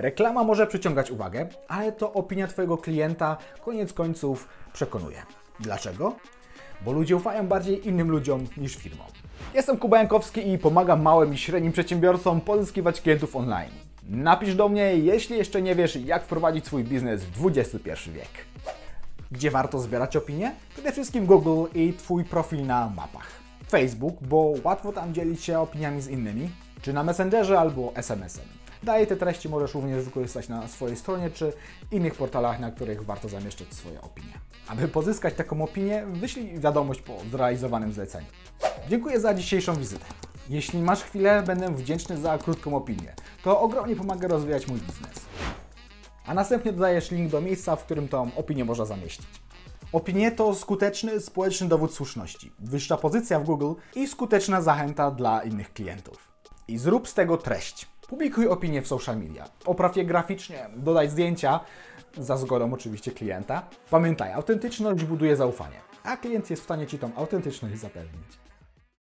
Reklama może przyciągać uwagę, ale to opinia Twojego klienta koniec końców przekonuje. Dlaczego? Bo ludzie ufają bardziej innym ludziom niż firmom. Jestem Kuba Jankowski i pomagam małym i średnim przedsiębiorcom pozyskiwać klientów online. Napisz do mnie, jeśli jeszcze nie wiesz, jak wprowadzić swój biznes w XXI wiek. Gdzie warto zbierać opinie? Przede wszystkim Google i Twój profil na mapach. Facebook, bo łatwo tam dzielić się opiniami z innymi, czy na Messengerze albo SMS-em. Dalej te treści możesz również wykorzystać na swojej stronie czy innych portalach, na których warto zamieszczać swoje opinie. Aby pozyskać taką opinię, wyślij wiadomość po zrealizowanym zleceniu. Dziękuję za dzisiejszą wizytę. Jeśli masz chwilę, będę wdzięczny za krótką opinię. To ogromnie pomaga rozwijać mój biznes a następnie dodajesz link do miejsca, w którym tą opinię można zamieścić. Opinie to skuteczny społeczny dowód słuszności, wyższa pozycja w Google i skuteczna zachęta dla innych klientów. I zrób z tego treść. Publikuj opinie w social media. Opraw je graficznie, dodaj zdjęcia, za zgodą oczywiście klienta. Pamiętaj, autentyczność buduje zaufanie, a klient jest w stanie Ci tą autentyczność zapewnić.